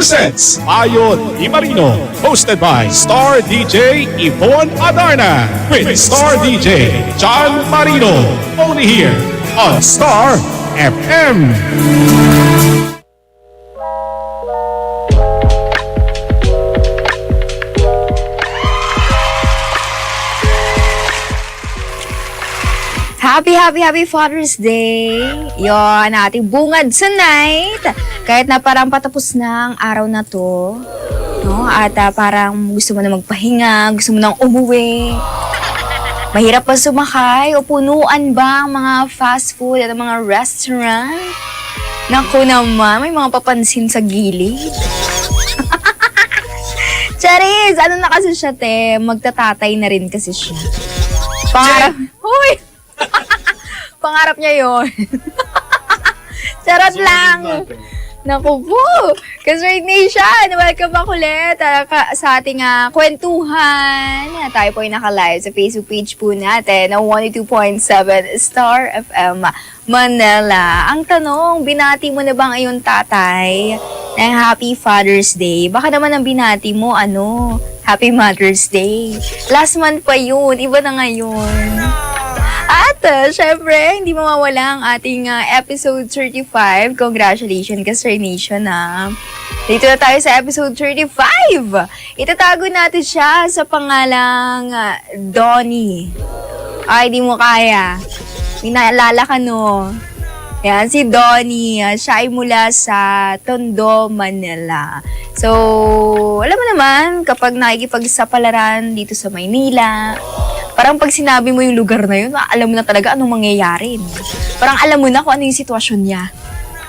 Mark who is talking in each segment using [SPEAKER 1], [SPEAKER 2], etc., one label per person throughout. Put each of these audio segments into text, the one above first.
[SPEAKER 1] Presents Ayon Marino, hosted by Star DJ Yvonne Adarna with Star DJ John Marino only here on Star FM.
[SPEAKER 2] Happy, happy, happy Father's Day! Yon, ating bungad sa night. Kahit na parang patapos na ang araw na to. No? At ah, parang gusto mo na magpahinga, gusto mo nang umuwi. Mahirap pa sumakay o punuan ba ang mga fast food at ang mga restaurant? Naku naman, may mga papansin sa gilid. Charis, ano na kasi siya, te? Magtatatay na rin kasi siya. Pangarap... Hoy! Pangarap niya yon. Charot lang. Naku po. Kasright Nation, welcome back ulit ka- sa ating ah, kwentuhan. Ah, Tayo po ay naka-live sa Facebook page po natin ng 102.7 Star FM Manila. Ang tanong, binati mo na ba ang iyong tatay ng Happy Father's Day? Baka naman ang binati mo, ano, Happy Mother's Day. Last month pa yun, iba na ngayon. At uh, syempre, hindi mawawala ang ating uh, episode 35. Congratulations, Kasray Nation na. Dito na tayo sa episode 35. Itatago natin siya sa pangalang uh, Donnie. Ay, di mo kaya. May naalala ka no. Yan, si Donnie. uh, siya ay mula sa Tondo, Manila. So, alam mo naman, kapag nakikipagsapalaran dito sa Maynila, parang pag sinabi mo yung lugar na yun, alam mo na talaga anong mangyayari. Parang alam mo na kung ano yung sitwasyon niya.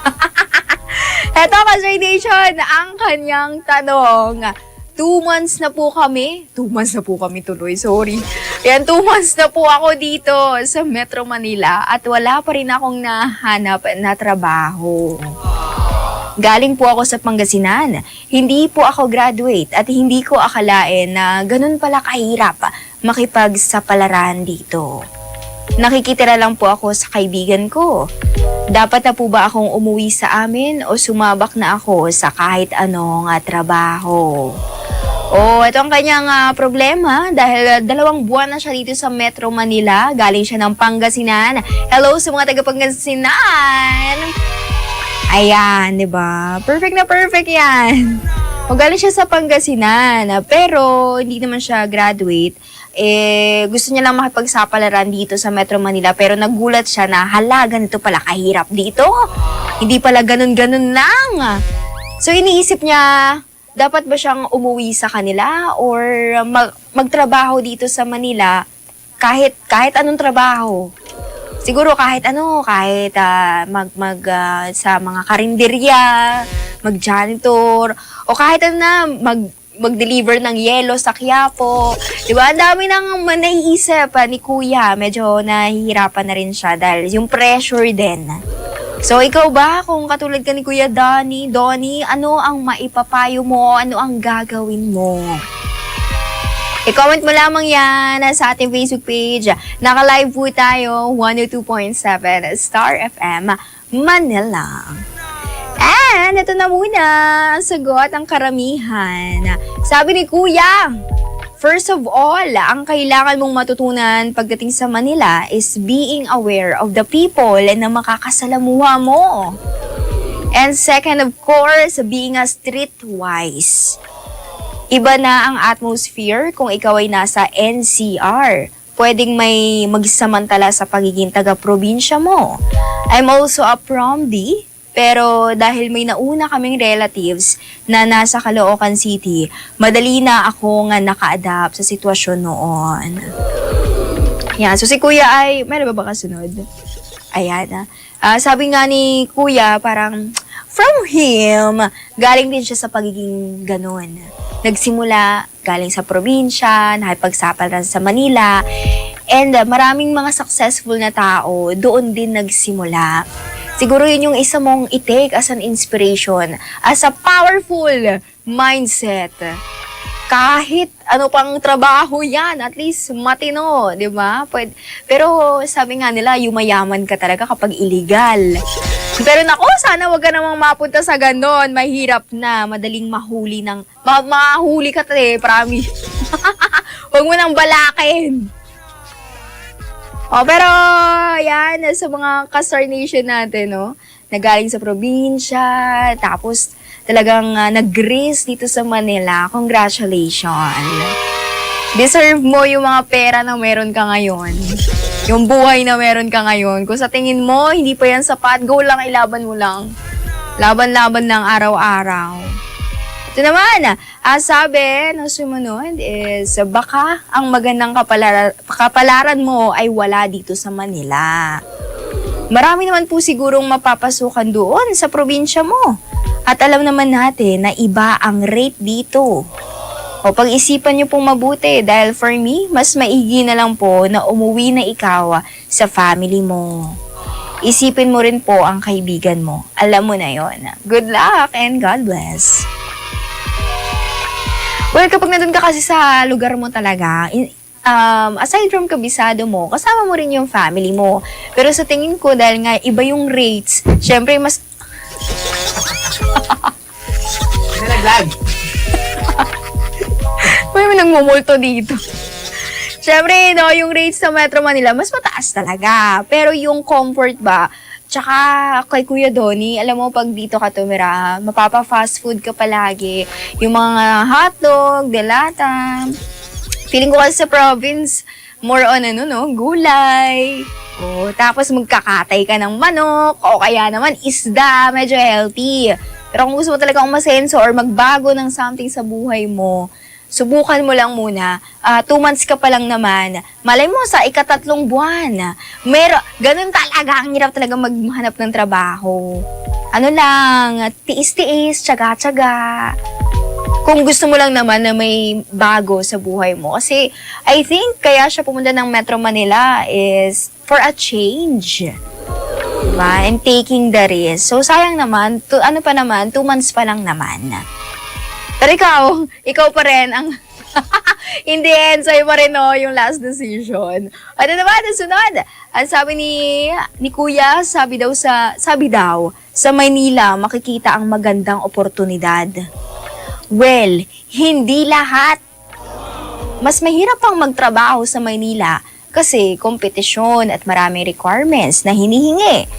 [SPEAKER 2] Eto, Kasray Nation, ang kanyang tanong. Two months na po kami. Two months na po kami tuloy, sorry. Yan, two months na po ako dito sa Metro Manila at wala pa rin akong nahanap na trabaho. Galing po ako sa Pangasinan. Hindi po ako graduate at hindi ko akalain na ganun pala kahirap makipagsapalaran dito. Nakikitira lang po ako sa kaibigan ko. Dapat na po ba akong umuwi sa amin o sumabak na ako sa kahit anong ah, trabaho? Oh, ito ang kanyang ah, problema dahil ah, dalawang buwan na siya dito sa Metro Manila. Galing siya ng Pangasinan. Hello sa mga taga Pangasinan! Ayan, di ba? Perfect na perfect yan. Magaling siya sa Pangasinan, pero hindi naman siya graduate. Eh, gusto niya lang makipagsapalaran dito sa Metro Manila, pero nagulat siya na hala, ganito pala kahirap dito. Hindi pala ganun-ganun lang. So, iniisip niya, dapat ba siyang umuwi sa kanila or mag- magtrabaho dito sa Manila kahit kahit anong trabaho? Siguro kahit ano, kahit ah, mag, mag ah, sa mga karinderya, mag-janitor, o kahit ano na, mag, mag-deliver ng yelo sa Quiapo. Di ba? Ang dami nang naiisip ah, ni Kuya. Medyo nahihirapan na rin siya dahil yung pressure din. So, ikaw ba, kung katulad ka ni Kuya Donnie, Donnie, ano ang maipapayo mo? Ano ang gagawin mo? I-comment mo lamang yan sa ating Facebook page. Naka-live po tayo, 102.7 Star FM, Manila. And ito na muna ang sagot ng karamihan. Sabi ni Kuya, First of all, ang kailangan mong matutunan pagdating sa Manila is being aware of the people na makakasalamuha mo. And second, of course, being a streetwise. Iba na ang atmosphere kung ikaw ay nasa NCR. Pwedeng may magsamantala sa pagiging taga-probinsya mo. I'm also a promdi, pero dahil may nauna kaming relatives na nasa Caloocan City, madali na ako nga naka-adapt sa sitwasyon noon. Yan, so si Kuya ay, meron ba ba kasunod? Ayan, ah. Ah, sabi nga ni Kuya, parang from him, galing din siya sa pagiging ganun. Nagsimula galing sa probinsya, nakipagsapalaran sa Manila, and uh, maraming mga successful na tao doon din nagsimula. Siguro yun yung isa mong i-take as an inspiration, as a powerful mindset kahit ano pang trabaho yan, at least matino, di ba? Pero sabi nga nila, yumayaman ka talaga kapag illegal. Pero nako, sana wag ka namang mapunta sa ganon. Mahirap na, madaling mahuli ng, ma mahuli ka te, promise. Huwag mo nang balakin. Oh, pero yan, sa mga ka-Star Nation natin, no? Nagaling sa probinsya, tapos talagang uh, nag-grace dito sa Manila. Congratulations. Deserve mo yung mga pera na meron ka ngayon. Yung buhay na meron ka ngayon. Kung sa tingin mo, hindi pa yan sapat, go lang, ilaban mo lang. Laban-laban lang araw-araw. Ito naman, ang sabi ng sumunod is, baka ang magandang kapalaran, kapalaran mo ay wala dito sa Manila. Marami naman po sigurong mapapasukan doon sa probinsya mo. At alam naman natin na iba ang rate dito. O pag-isipan niyo pong mabuti dahil for me, mas maigi na lang po na umuwi na ikaw sa family mo. Isipin mo rin po ang kaibigan mo. Alam mo na yon. Good luck and God bless. Well, kapag nandun ka kasi sa lugar mo talaga, in- um, aside from kabisado mo, kasama mo rin yung family mo. Pero sa tingin ko, dahil nga iba yung rates, syempre mas... May may nagmumulto dito. Syempre, no, yung rates sa Metro Manila, mas mataas talaga. Pero yung comfort ba, tsaka kay Kuya Donnie, alam mo, pag dito ka tumira, mapapa-fast food ka palagi. Yung mga hotdog, delata. Feeling ko kasi sa province, more on ano, no, gulay. O, tapos magkakatay ka ng manok, o kaya naman isda, medyo healthy. Pero kung gusto mo talaga umasenso or magbago ng something sa buhay mo, subukan mo lang muna. Ah, two months ka pa lang naman. Malay mo sa ikatatlong buwan. Mero, ganun talaga. Ang hirap talaga maghanap ng trabaho. Ano lang, tiis-tiis, tsaga-tsaga. Kung gusto mo lang naman na may bago sa buhay mo. Kasi I think kaya siya pumunta ng Metro Manila is for a change. Diba? And taking the risk. So, sayang naman. To, ano pa naman, two months pa lang naman. Pero ikaw, ikaw pa rin ang... In the end, sa'yo pa rin no, yung last decision. Ano naman, ang sunod? Ang sabi ni, ni Kuya, sabi daw sa, sabi daw, sa Maynila, makikita ang magandang oportunidad. Well, hindi lahat. Mas mahirap pang magtrabaho sa Maynila kasi kompetisyon at maraming requirements na hinihingi.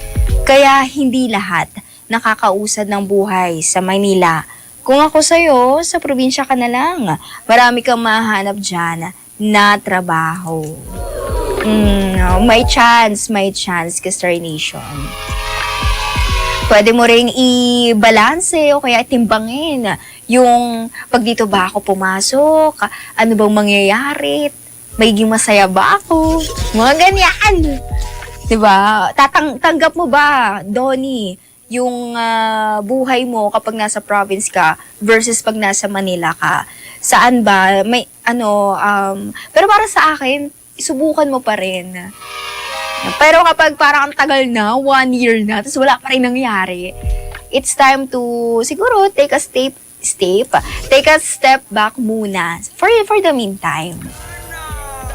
[SPEAKER 2] Kaya hindi lahat nakakausad ng buhay sa Maynila. Kung ako sa'yo, sa probinsya ka na lang. Marami kang mahanap dyan na trabaho. Mm, may chance, may chance, Star Nation. Pwede mo ring i-balanse o kaya timbangin yung pag dito ba ako pumasok, ano bang mangyayari, magiging masaya ba ako, mga ganyan. 'Di ba? Tatang tanggap mo ba, Donnie, yung ah, buhay mo kapag nasa province ka versus pag nasa Manila ka? Saan ba? May ano um pero para sa akin, subukan mo pa rin. Pero kapag parang ang tagal na, one year na, tapos wala pa rin nangyari, it's time to siguro take a step step take a step back muna for for the meantime.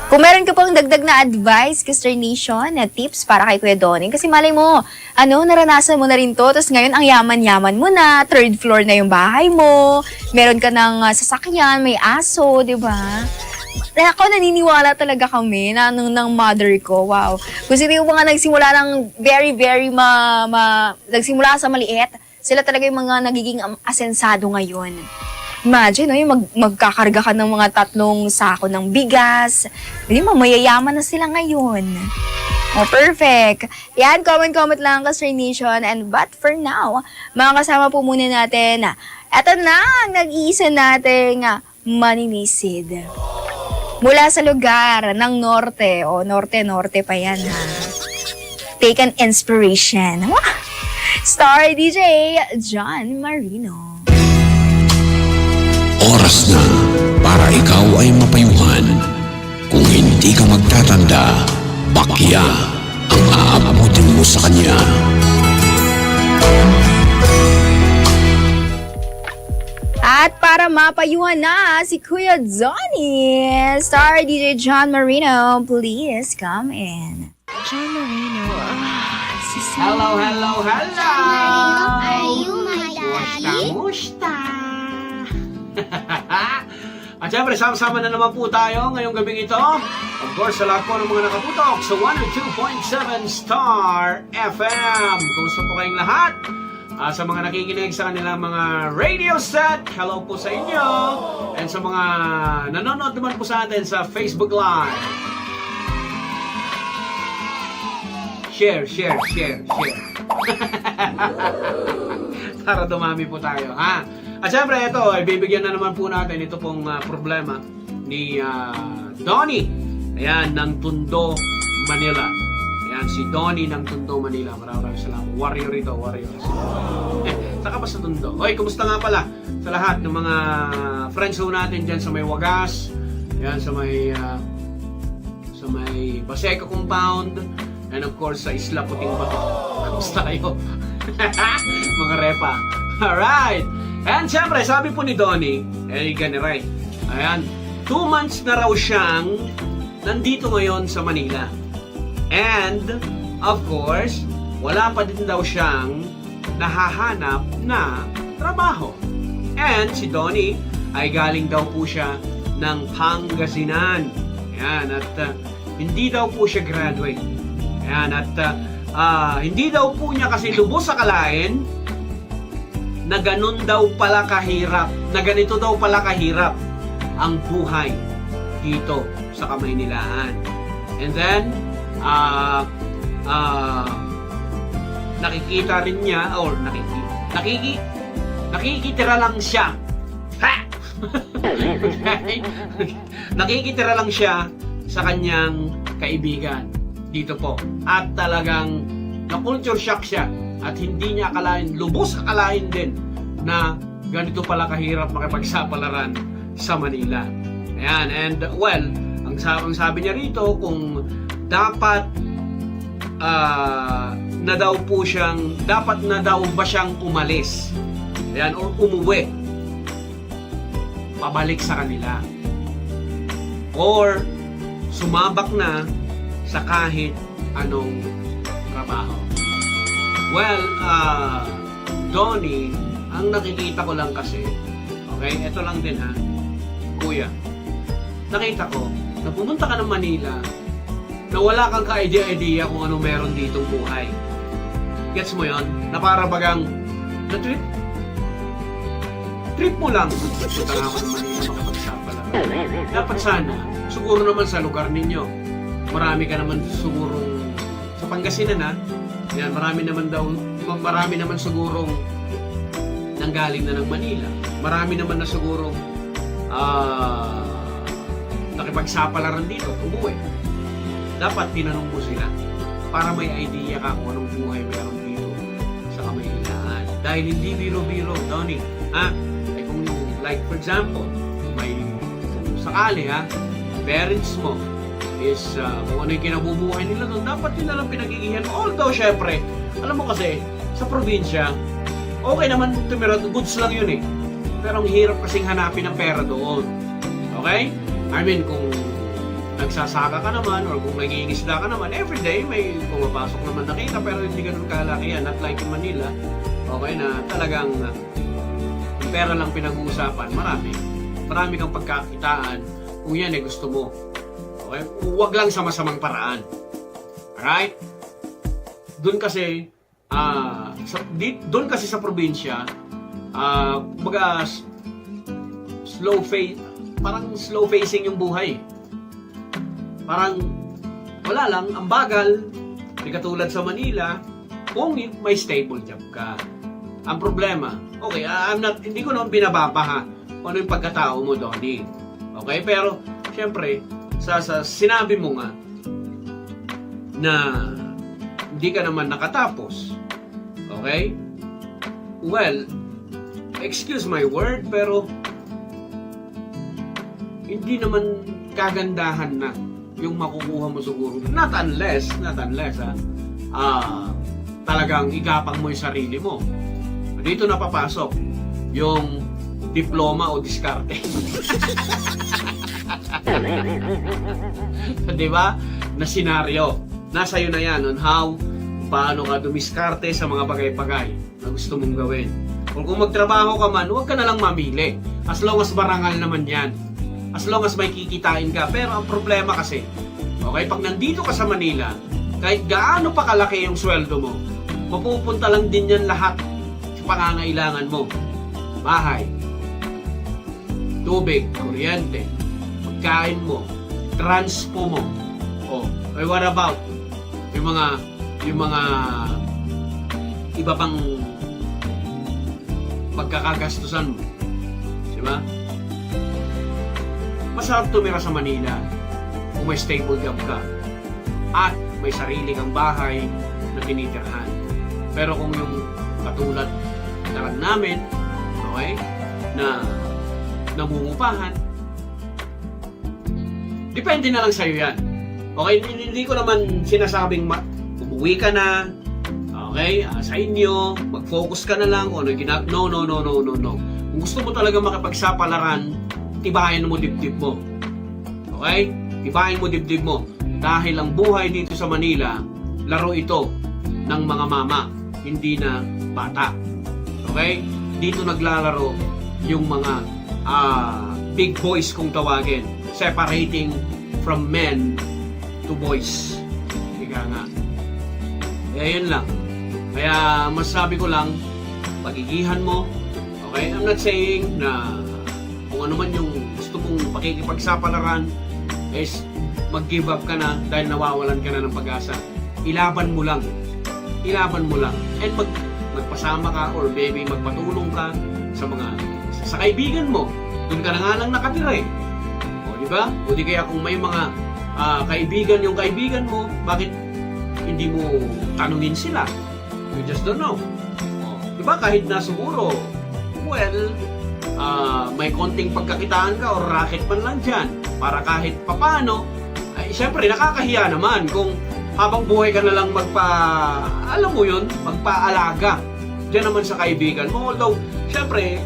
[SPEAKER 2] Kung meron ka pang dagdag na advice, Kister Nation, na tips para kay Kuya Doning, kasi malay mo, ano, naranasan mo na rin to, tapos ngayon ang yaman-yaman mo na, third floor na yung bahay mo, meron ka ng ah, sasakyan, may aso, di ba? Ako naniniwala talaga kami na nung ng mother ko, wow. Kung sino yung mga nagsimula ng very, very ma, ma nagsimula sa maliit, sila talaga yung mga nagiging am- asensado ngayon. Imagine, no, yung mag, magkakarga ka ng mga tatlong sako ng bigas. Hindi mo, mayayaman na sila ngayon. Oh, perfect. Yan, comment-comment lang ka, Sir Nation. And but for now, mga kasama po muna natin, eto na ang nag-iisa nating maninisid. Mula sa lugar ng norte, o norte-norte pa yan ha. Take an inspiration. Star DJ John Marino.
[SPEAKER 3] Oras na para ikaw ay mapayuhan. Kung hindi ka magtatanda, bakya ang aabutin mo sa kanya.
[SPEAKER 2] At para mapayuhan na si Kuya Johnny, Star DJ John Marino, please come in. John Marino, ah, si
[SPEAKER 4] Hello, hello, hello!
[SPEAKER 5] Are you my daddy?
[SPEAKER 4] Kamusta? At syempre, sama-sama na naman po tayo ngayong gabing ito. Of course, sa lahat po ng mga nakaputok sa 102.7 Star FM. Kumusta po kayong lahat? Ah, sa mga nakikinig sa kanilang mga radio set, hello po sa inyo. And sa mga nanonood naman po sa atin sa Facebook Live. Share, share, share, share. para dumami po tayo, ha? At syempre, ito, ay bibigyan na naman po natin ito pong ah, problema ni ah, Donnie. Ayan, ng Tundo, Manila. Ayan, si Donnie ng Tundo, Manila. Maraming salamat. Warrior ito, warrior. Eh, saka pa sa Tundo. Oy, kumusta nga pala sa lahat ng mga friends ho natin dyan sa may Wagas, ayan, sa may ah, sa may Baseco Compound, and of course sa Isla Puting Bato. Kamusta kayo? Mga repa. Alright! And syempre, sabi po ni Donnie, eh, ganiray. Ayan, two months na raw siyang nandito ngayon sa Manila. And, of course, wala pa din daw siyang nahahanap na trabaho. And si Donnie ay galing daw po siya ng Pangasinan. Ayan, at uh, hindi daw po siya graduate. Ayan, at uh, ah, hindi daw po niya kasi lubos sa kalain na ganun daw pala kahirap, na ganito daw pala kahirap ang buhay dito sa Kamaynilaan. And then, ah ah nakikita rin niya, or nakiki, nakiki, nakikitira lang siya. Ha! okay? nakikitira lang siya sa kanyang kaibigan dito po. At talagang na-culture shock siya at hindi niya akalain, lubos akalain din na ganito pala kahirap makipagsapalaran sa Manila. Ayan, and well, ang ang sabi niya rito kung dapat ah, na daw po siyang, dapat na daw ba siyang umalis? Ayan, or umuwi. Pabalik sa kanila. Or sumabak na sa kahit anong trabaho. Well, uh, Donnie, ang nakikita ko lang kasi, okay, ito lang din ha, kuya, nakita ko, na pumunta ka ng Manila, na wala kang ka-idea-idea kung ano meron ditong buhay. Gets mo yon? Na para bagang, na trip? Trip mo lang. Punta nga ako ng Manila, makapagsapa lang. Dapat sana, siguro naman sa lugar ninyo, marami ka naman sigurong, sa Pangasinan ha, yan, marami naman daw, marami naman sigurong nanggaling na ng Manila. Marami naman na sigurong ah nakipagsapalaran dito, umuwi. Dapat tinanong mo sila para may idea ka kung anong buhay meron dito sa Kamaynilaan. Dahil hindi biro-biro, Donnie. Ha? Eh kung, like for example, may sakali ha, parents mo is uh, kung ano yung kinabubuhay nila doon, dapat yun na lang pinagigihan. Although, syempre, alam mo kasi, sa probinsya, okay naman tumira, goods lang yun eh. Pero ang hirap kasing hanapin ng pera doon. Okay? I mean, kung nagsasaka ka naman or kung nag-iingisda ka naman, everyday may pumapasok naman na kita pero hindi ganun kalaki yan. Not like in Manila, okay na talagang uh, pera lang pinag-uusapan. Marami. Marami kang pagkakitaan kung yan eh gusto mo. Okay? Huwag lang sa masamang paraan. Alright? Doon kasi, di, doon kasi sa probinsya, ah, baga, slow face, parang slow facing yung buhay. Parang, wala lang, ang bagal, di katulad sa Manila, kung may stable job ka. Ang problema, okay, ah, I'm not, hindi ko naman binababa ha, ano yung pagkatao mo, Donnie. Okay, pero, syempre, sa, sa sinabi mo nga, na hindi ka naman nakatapos. Okay? Well, excuse my word, pero hindi naman kagandahan na yung makukuha mo siguro. Not unless, not unless, ha, ah, talagang igapang mo yung sarili mo. Dito na papasok yung diploma o diskarte. Di ba? Na senaryo. Nasa iyo na yan on how paano ka dumiskarte sa mga bagay-bagay na gusto mong gawin. Kung, kung magtrabaho ka man, huwag ka na lang mamili. As long as barangal naman yan. As long as may kikitain ka. Pero ang problema kasi, okay, pag nandito ka sa Manila, kahit gaano pa kalaki yung sweldo mo, mapupunta lang din yan lahat sa pangangailangan mo. Bahay, tubig, kuryente, pagkain mo, transpo mo. Oh, eh, what about yung mga yung mga iba pang pagkakagastusan mo? Di ba? Masarap tumira sa Manila kung may stable job ka at may sarili kang bahay na tinitirhan. Pero kung yung katulad na lang namin, okay, na namungupahan, depende na lang sa'yo yan. Okay, hindi, ko naman sinasabing umuwi ka na, okay, ah, sa inyo, mag-focus ka na lang kung ano ginag... No, no, no, no, no, no. Kung gusto mo talaga makipagsapalaran, tibayan mo dibdib mo. Okay? Tibayan mo dibdib mo. Dahil ang buhay dito sa Manila, laro ito ng mga mama, hindi na bata. Okay? Dito naglalaro yung mga ah, big boys kung tawagin, separating from men to boys. Ika nga. Kaya yun lang. Kaya masabi ko lang, pagigihan mo, okay? I'm not saying na kung ano man yung gusto mong pakikipagsapalaran is mag-give up ka na dahil nawawalan ka na ng pag-asa. Ilaban mo lang. Ilaban mo lang. And mag, magpasama ka or maybe magpatulong ka sa mga sa kaibigan mo. Doon ka na nga lang nakatira eh. O, ba? O di kaya kung may mga ah, kaibigan yung kaibigan mo, bakit hindi mo tanungin sila? You just don't know. O, di ba? Kahit na siguro, well, ah, may konting pagkakitaan ka or racket man lang dyan para kahit papano, ay syempre nakakahiya naman kung habang buhay ka na lang magpa, alam mo yun, magpaalaga dyan naman sa kaibigan mo. Although, syempre,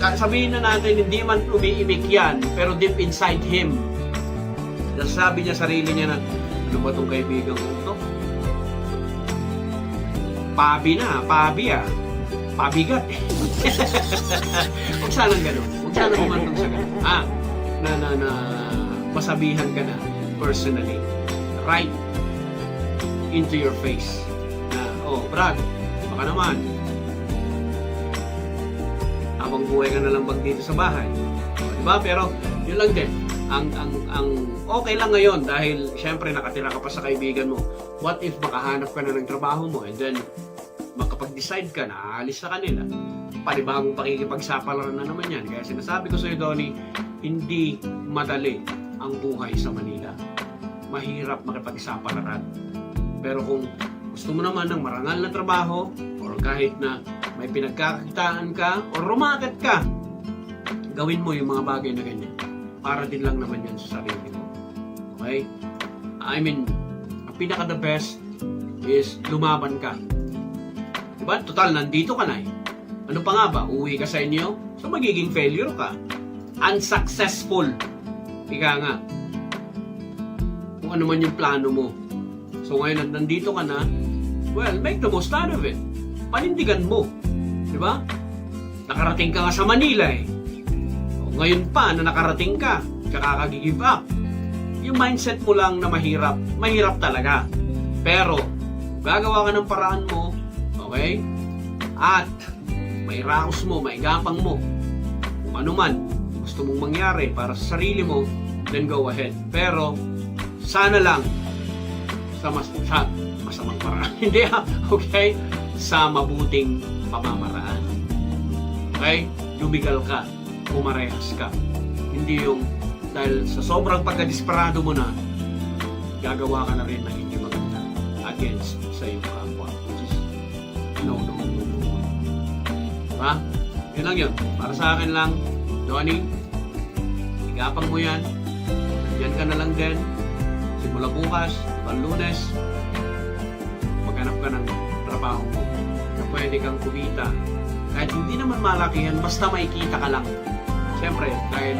[SPEAKER 4] sabihin na natin, hindi man umiimik yan, pero deep inside him, nasasabi niya sarili niya na, ano ba itong kaibigan ko ito? Pabi na, pabi ah. Pabigat eh. Huwag sanang ganun. Huwag sanang umantong sa ganun. Ah, na, na, na, masabihan ka na personally. Right into your face. Na, oh, Brad, baka naman, habang buhay ka na lang bag dito sa bahay. Di ba? Pero, yun lang din. Ang, ang, ang okay lang ngayon dahil syempre nakatira ka pa sa kaibigan mo. What if makahanap ka na ng trabaho mo and then makapag-decide ka na aalis sa kanila, panibagong pakikipagsapalaran na naman yan. Kaya sinasabi ko sa iyo, Donnie, hindi madali ang buhay sa Manila. Mahirap makipagsapalaran. Pero kung gusto mo naman ng marangal na trabaho or kahit na may pinagkakitaan ka or rumakit ka, gawin mo yung mga bagay na ganyan. Para din lang naman yan sa sarili mo. Okay? I mean, ang pinaka the best is lumaban ka. Diba? Total, nandito ka na eh. Ano pa nga ba? Uwi ka sa inyo? So magiging failure ka. Unsuccessful. Ika nga. Kung ano man yung plano mo. So ngayon, nandito ka na, well, make the most out of it. Panindigan mo. Di ba? Nakarating ka nga sa Manila eh. O, ngayon pa na nakarating ka, tsaka up. Yung mindset mo lang na mahirap, mahirap talaga. Pero, gagawa ka ng paraan mo, okay? At, may raos mo, may gapang mo. Kung ano man, gusto mong mangyari para sa sarili mo, then go ahead. Pero, sana lang, sa, mas, sa masamang paraan. Hindi ha, okay? Sa mabuting pamamaraan. Okay? Lumigal ka, pumarehas ka. Hindi yung dahil sa sobrang pagkadisparado mo na, gagawa ka na rin ng hindi maganda against sa iyong kapwa. Which is, no, no, no, no. Diba? Yun lang yun. Para sa akin lang, Donnie, igapang mo yan. Yan ka na lang din. Simula bukas, pang lunes, maghanap ka ng trabaho mo pwede kang kumita. Kahit hindi naman malaki yan, basta makikita ka lang. Siyempre, dahil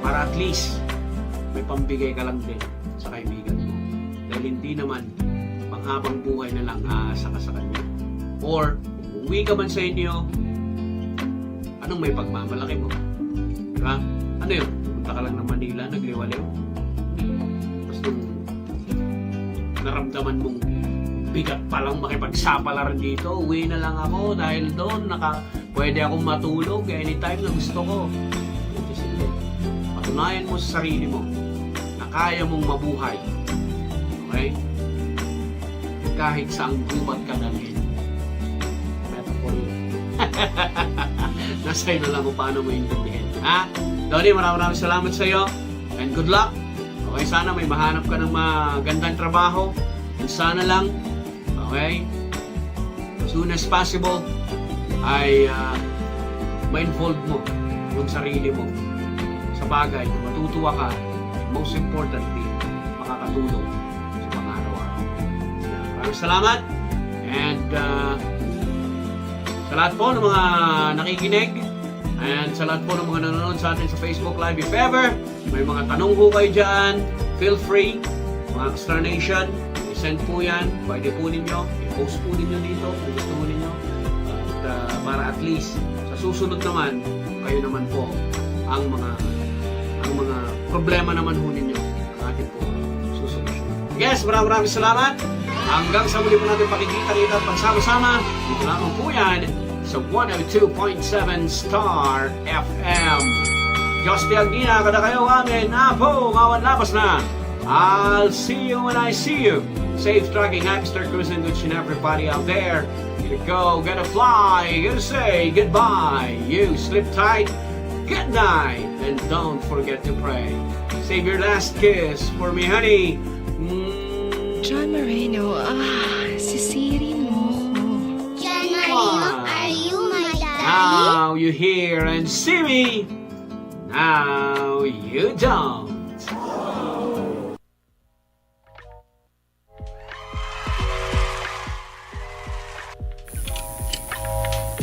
[SPEAKER 4] para at least may pambigay ka lang din sa kaibigan mo. Dahil hindi naman panghabang buhay na lang aasa ka sa kanya. Or, uwi ka man sa inyo, anong may pagmamalaki mo? Di ba? Ano yun? Pumunta ka lang ng Manila, nagliwaliw. Tapos nung naramdaman mong bigat pa lang makipagsapalaran dito, uwi na lang ako dahil doon naka, pwede akong matulog anytime na gusto ko. Ito hindi. Patunayan mo sa sarili mo na kaya mong mabuhay. Okay? Kahit saang gubat ka dalhin. Metaphor yun. Nasa iyo na lang kung paano mo intindihin. Ha? Donnie, maraming maraming salamat sa iyo. And good luck. Okay, sana may mahanap ka ng magandang trabaho. And sana lang, okay, as soon as possible, ay ah, ma-involve mo yung sarili mo sa bagay na matutuwa ka. Most importantly, makakatulong sa pang-araw-araw. Yan. Maraming salamat. And uh, sa lahat po ng mga nakikinig and sa lahat po ng mga nanonood sa atin sa Facebook Live, if ever may mga tanong po kayo dyan, feel free, mga Extra I-send po yan, pwede po ninyo, i-post po ninyo dito kung gusto po ninyo. At uh, para at least sa susunod naman, kayo naman po ang mga ang mga problema naman ho ninyo ang ating po susolusyon. Yes, maraming maraming salamat. Hanggang sa muli po natin pakikita rito at pagsama-sama, dito lamang po yan sa 102.7 Star FM. Diyos ti Agina, kada kayo amin, apo, ngawan labas na. I'll see you when I see you. Safe trucking, happy start cruising to each and everybody out there. Get to go, get to fly, get to say goodbye. You sleep tight, good night, and don't forget to pray. Save your last kiss for me, honey. Mm.
[SPEAKER 5] John Moreno, ah, sisirin mo ko. John
[SPEAKER 4] Marino,
[SPEAKER 5] are you my daddy?
[SPEAKER 4] Now you hear and see me. Now you don't.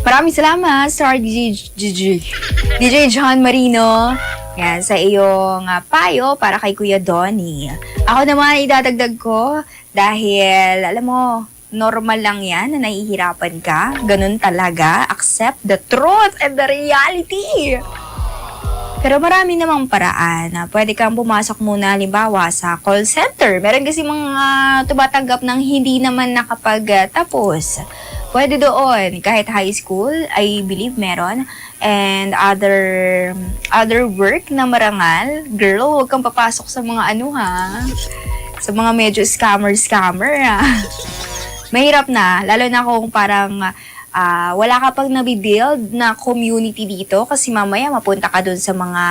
[SPEAKER 2] Maraming salamat, Star DJ, DJ, John Marino. Yan, sa iyong ah, payo para kay Kuya Donnie. Ako naman idadagdag ko dahil, alam mo, normal lang yan na nahihirapan ka. Ganun talaga. Accept the truth and the reality. Pero marami namang paraan na pwede kang pumasok muna halimbawa sa call center. Meron kasi mga tumatanggap ng hindi naman nakapagtapos. Pwede doon, kahit high school, I believe meron. And other other work na marangal. Girl, huwag kang papasok sa mga ano ha. Sa mga medyo scammer-scammer ha. Mahirap na, lalo na kung parang ah, wala ka pang nabibuild na community dito kasi mamaya mapunta ka dun sa mga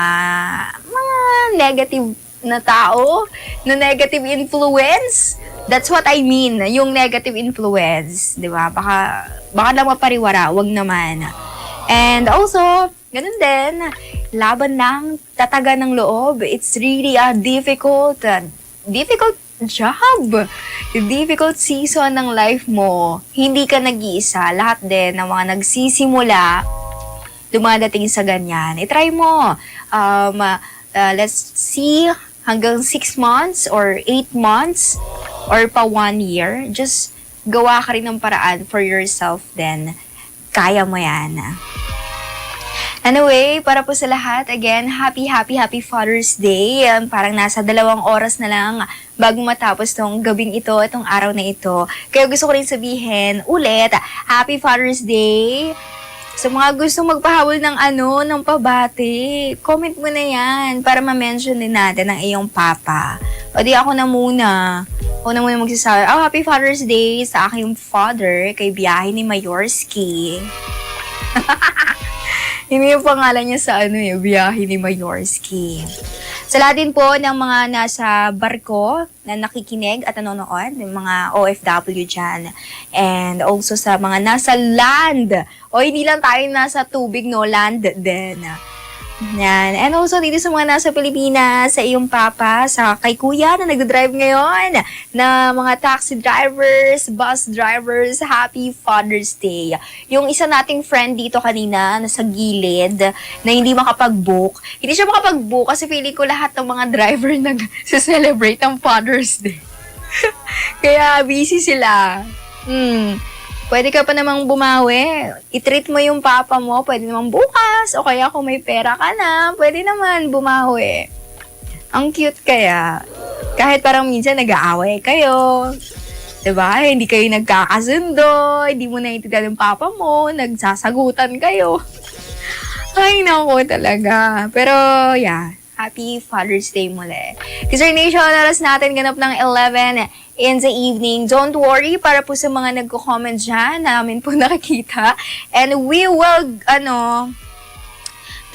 [SPEAKER 2] mga negative na tao, na negative influence. That's what I mean, yung negative influence, 'di ba? Baka baka lang mapariwara, wag naman. And also, ganun din, laban lang, tataga ng loob. It's really a difficult, uh, difficult job. Difficult season ng life mo. Hindi ka nag-iisa. Lahat din ng mga nagsisimula, dumadating sa ganyan. I-try mo. Um, uh, let's see, hanggang 6 months or 8 months or pa 1 year. Just gawa ka rin ng paraan for yourself then kaya mo yan. Anyway, para po sa lahat, again, happy, happy, happy Father's Day. Um, parang nasa dalawang oras na lang bago matapos tong gabing ito, itong araw na ito. Kaya gusto ko rin sabihin ulit, Happy Father's Day. Sa mga gustong magpahabol ng ano, ng pabati, comment mo na yan para ma-mention din natin ang iyong papa. O di ako na muna. Ako na muna magsasabi, oh, Happy Father's Day sa aking father kay biyahe ni Mayorski. Hindi yung pangalan niya sa ano eh, biyahe ni Mayorski. Sa lahat din po ng mga nasa barko na nakikinig at nanonood, ng mga OFW dyan. And also sa mga nasa land. O hindi lang tayo nasa tubig, no? Land din. Yan. And also dito sa mga nasa Pilipinas, sa iyong papa, sa kay kuya na nagdadrive ngayon, na mga taxi drivers, bus drivers, happy Father's Day. Yung isa nating friend dito kanina, nasa gilid, na hindi makapag-book. Hindi siya makapag-book kasi feeling ko lahat ng mga driver nag-celebrate ng Father's Day. Kaya busy sila. Hmm. Pwede ka pa namang bumawi. I-treat mo yung papa mo. Pwede namang bukas. O kaya kung may pera ka na, pwede naman bumawi. Ang cute kaya. Kahit parang minsan nag-aaway kayo. 'Di ba? Hindi kayo nagkakasundo. Hindi mo naiintindihan yung papa mo. Nagsasagutan kayo. Ay, naku talaga. Pero, yeah. Happy Father's Day muli. Kisar Nation, oras natin ganap ng 11 in the evening. Don't worry, para po sa mga nagko-comment dyan, namin po nakikita. And we will, ano,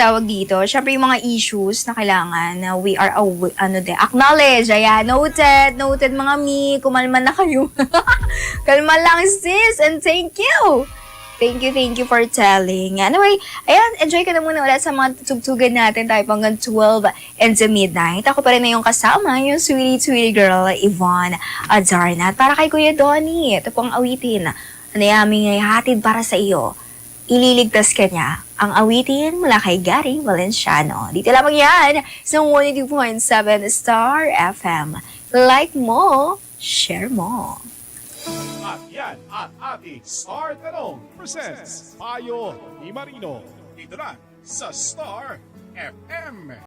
[SPEAKER 2] tawag dito, syempre yung mga issues na kailangan na we are, aw- ano de, acknowledge. Ayan, noted, noted mga mi, kumalma na kayo. Kalma lang sis, and thank you. Thank you, thank you for telling. Anyway, ayan, enjoy ka na muna ulit sa mga tugtugan natin tayo hanggang 12 and the midnight. Ako pa rin na yung kasama, yung sweetie, sweetie girl, Yvonne Adarna. At para kay Kuya Donnie, ito pong awitin na yaming ay hatid para sa iyo. Ililigtas ka niya. Ang awitin mula kay Gary Valenciano. Dito lamang yan sa 102.7 Star FM. Like mo, share mo.
[SPEAKER 1] At yan at ating Star Tanong presents Payo ni Marino. Dito lang sa Star FM.